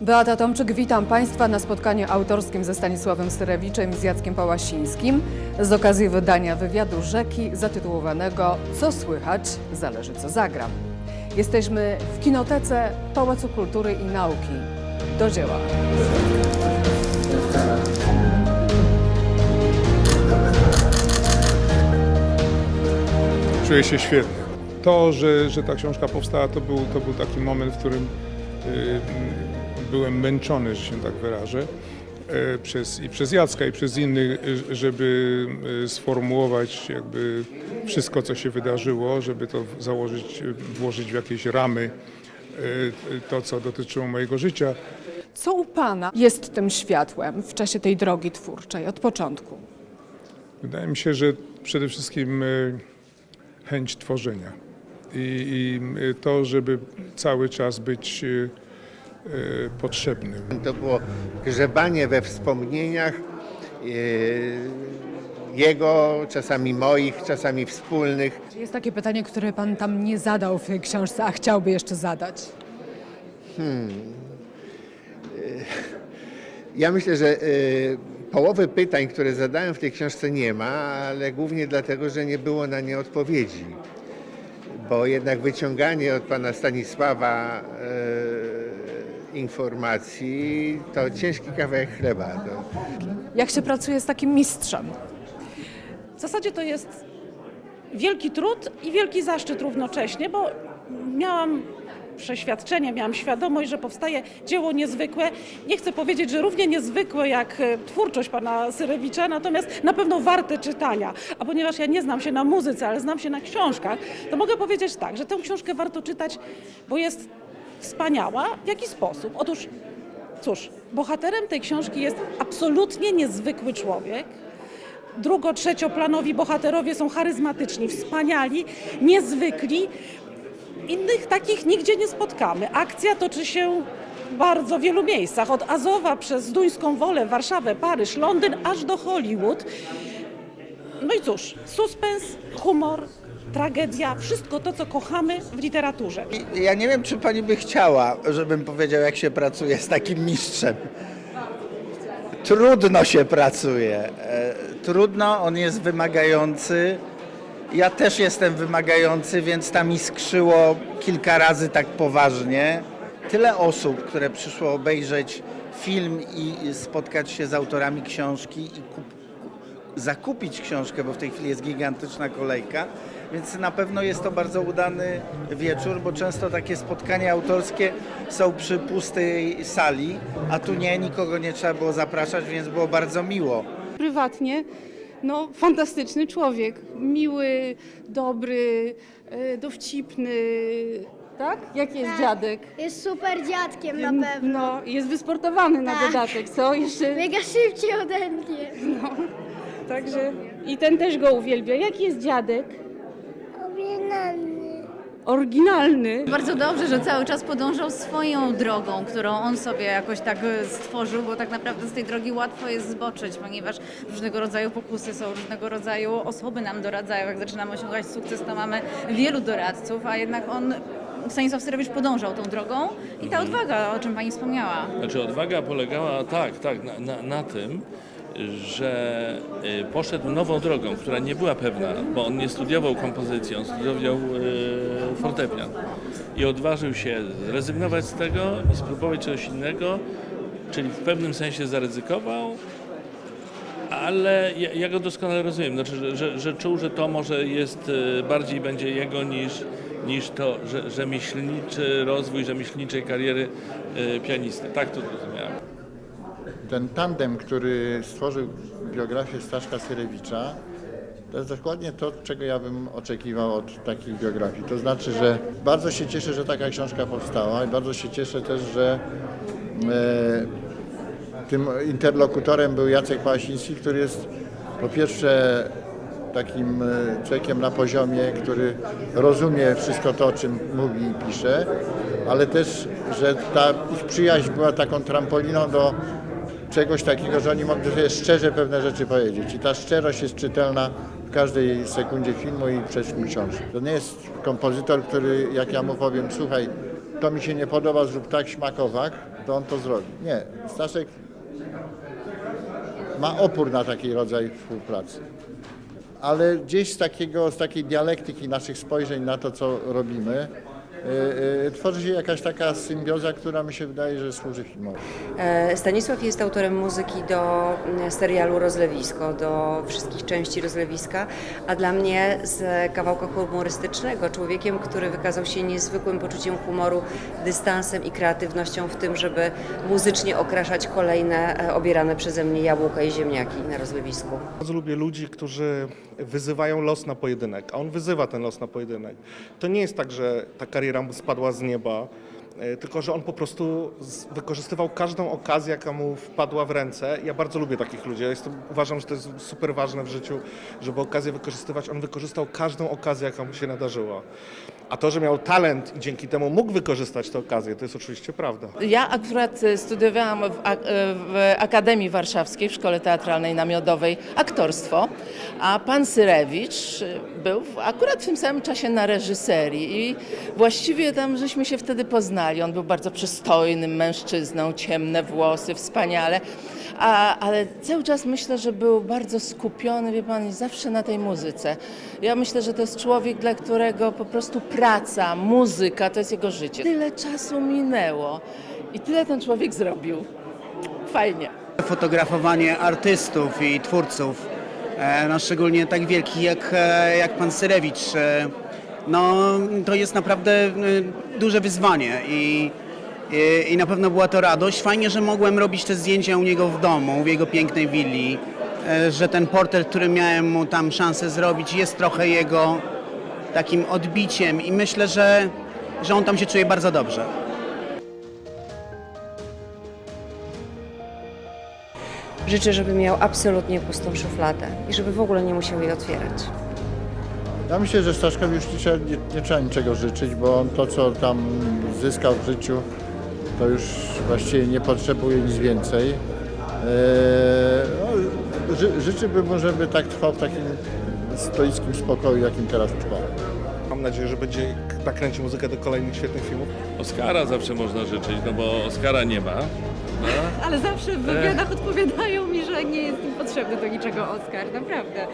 Beata Tomczyk, witam Państwa na spotkaniu autorskim ze Stanisławem Syrewiczem i z Jackiem Pałasińskim z okazji wydania wywiadu Rzeki zatytułowanego Co słychać, zależy co zagram. Jesteśmy w kinotece Pałacu Kultury i Nauki. Do dzieła. Czuję się świetnie. To, że, że ta książka powstała, to był, to był taki moment, w którym y, byłem męczony, że się tak wyrażę, y, przez, i przez Jacka, i przez innych, y, żeby y, sformułować jakby wszystko, co się wydarzyło, żeby to założyć, włożyć w jakieś ramy, to, co dotyczyło mojego życia. Co u Pana jest tym światłem w czasie tej drogi twórczej od początku? Wydaje mi się, że przede wszystkim chęć tworzenia i, i to, żeby cały czas być potrzebnym. To było grzebanie we wspomnieniach e, jego, czasami moich, czasami wspólnych. Czy jest takie pytanie, które Pan tam nie zadał w tej książce, a chciałby jeszcze zadać? Ja myślę, że połowy pytań, które zadałem w tej książce nie ma, ale głównie dlatego, że nie było na nie odpowiedzi. Bo jednak wyciąganie od pana Stanisława informacji to ciężki kawałek chleba. To, Jak się pracuje z takim mistrzem? W zasadzie to jest wielki trud i wielki zaszczyt równocześnie, bo miałam przeświadczenie, miałam świadomość, że powstaje dzieło niezwykłe. Nie chcę powiedzieć, że równie niezwykłe jak e, twórczość pana Syrewicza, natomiast na pewno warte czytania. A ponieważ ja nie znam się na muzyce, ale znam się na książkach, to mogę powiedzieć tak, że tę książkę warto czytać, bo jest wspaniała. W jaki sposób? Otóż, cóż, bohaterem tej książki jest absolutnie niezwykły człowiek, drugo, trzecioplanowi bohaterowie są charyzmatyczni, wspaniali, niezwykli. Innych takich nigdzie nie spotkamy. Akcja toczy się w bardzo wielu miejscach. Od Azowa przez Duńską Wolę, Warszawę, Paryż, Londyn, aż do Hollywood. No i cóż, suspens, humor, tragedia, wszystko to, co kochamy w literaturze. Ja nie wiem, czy pani by chciała, żebym powiedział, jak się pracuje z takim mistrzem. Trudno się pracuje. E, Trudno, on jest wymagający. Ja też jestem wymagający, więc tam mi skrzyło kilka razy tak poważnie. Tyle osób, które przyszło obejrzeć film i spotkać się z autorami książki i kup, zakupić książkę, bo w tej chwili jest gigantyczna kolejka, więc na pewno jest to bardzo udany wieczór, bo często takie spotkania autorskie są przy pustej sali, a tu nie, nikogo nie trzeba było zapraszać, więc było bardzo miło. prywatnie no, fantastyczny człowiek. Miły, dobry, e, dowcipny. Tak? Jaki jest dziadek? Jest super dziadkiem na pewno. No, jest wysportowany na Tak. dodatek, co? Jeszcze, Biega szybciej ode mnie. no. Także i ten też go uwielbia. Jaki jest dziadek? Obienany. Oryginalny. Bardzo dobrze, że cały czas podążał swoją drogą, którą on sobie jakoś tak e, stworzył, bo tak naprawdę z tej drogi łatwo jest zboczyć, ponieważ różnego rodzaju pokusy są, różnego rodzaju osoby nam doradzają. Jak zaczynamy osiągać sukces, to mamy wielu doradców, a jednak on, Stanisław Syrowicz podążał tą drogą i ta odwaga, o czym Pani wspomniała. Znaczy odwaga polegała tak, tak, na, na, na tym, że y, poszedł nową drogą, która nie była pewna, bo on nie studiował kompozycji, on studiował y, fortepian. I odważył się zrezygnować z tego i spróbować czegoś innego, czyli w pewnym sensie zaryzykował, ale ja, ja go doskonale rozumiem, znaczy, że, że, że czuł, że to może jest y, bardziej będzie jego niż, niż to rzemieślniczy rozwój rzemieślniczej kariery pianisty. Tak to zrozumiałem. Ten tandem, który stworzył biografię Staszka Syrewicza, to jest dokładnie to, czego ja bym oczekiwał od takich biografii. To znaczy, że bardzo się cieszę, że taka książka powstała i bardzo się cieszę też, że e, tym interlokutorem był Jacek Pałasiński, który jest po pierwsze takim e, człowiekiem na poziomie, który rozumie wszystko to, o czym mówi i pisze, ale też, że ta ich przyjaźń była taką trampoliną do czegoś takiego, że oni mogli sobie szczerze pewne rzeczy powiedzieć. I ta szczerość jest czytelna w każdej sekundzie filmu i przed książki. To nie jest kompozytor, który, jak ja mu powiem, słuchaj, to mi się nie podoba, zrób tak, śmakowak, to on to zrobi. Nie, Staszek ma opór na taki rodzaj współpracy. Ale gdzieś z, takiego, z takiej dialektyki naszych spojrzeń na to, co robimy, tworzy się jakaś taka symbioza, która mi się wydaje, że służy filmowi. E, Stanisław jest autorem muzyki do mm, serialu Rozlewisko, do wszystkich części Rozlewiska, a dla mnie z kawałka humorystycznego, człowiekiem, który wykazał się niezwykłym poczuciem humoru, dystansem i kreatywnością w tym, żeby muzycznie okraszać kolejne e, obierane przeze mnie jabłka i ziemniaki na Rozlewisku. Bardzo lubię ludzi, którzy wyzywają los na pojedynek, a on wyzywa ten los na pojedynek. To nie jest tak, że ta kariera mu spadła z nieba, tylko że on po prostu wykorzystywał każdą okazję, jaka mu wpadła w ręce. Ja bardzo lubię takich ludzi. Ja jestem, uważam, że to jest super ważne w życiu, żeby okazję wykorzystywać. On wykorzystał każdą okazję, jaka mu się nadarzyła. A to, że miał talent i dzięki temu mógł wykorzystać tę okazję, to jest oczywiście prawda. Ja akurat e, studiowałam w, e, w Akademii Warszawskiej, w Szkole Teatralnej Namiotowej aktorstwo, a pan Syrewicz e, był akurat w tym samym czasie na reżyserii i właściwie tam żeśmy się wtedy poznali. On był bardzo przystojnym mężczyzną, ciemne włosy, wspaniale. A, ale cały czas myślę, że był bardzo skupiony, wie pan, zawsze na tej muzyce. Ja myślę, że to jest człowiek, dla którego po prostu praca, muzyka to jest jego życie. Tyle czasu minęło i tyle ten człowiek zrobił. Fajnie. Fotografowanie artystów i twórców, e, no szczególnie tak wielkich jak, e, jak pan Syrewicz, e, no to jest naprawdę e, duże wyzwanie i, i, i na pewno była to radość. Fajnie, że mogłem robić te zdjęcia u niego w domu, w jego pięknej willi, e, że ten portret, który miałem mu tam szansę zrobić jest trochę jego takim odbiciem i myślę, że, że on tam się czuje bardzo dobrze. Życzę, żeby miał absolutnie pustą szufladę i żeby w ogóle nie musiał jej otwierać. Ja myślę, że Staszkowi już nie trzeba, nie, nie trzeba niczego życzyć, bo on to, co tam zyskał w życiu, to już właściwie nie potrzebuje nic więcej. Eee, no, ży, życzyłbym mu, żeby tak trwał w takim stoickim spokoju, jakim teraz trwa. Mam nadzieję, że będzie nakręcił muzykę do kolejnych świetnych filmów. Oscara zawsze można życzyć, no bo Oscara nie ma. No. Ale zawsze w wywiadach odpowiadają mi, że nie jest im potrzebny do niczego Oscar, naprawdę.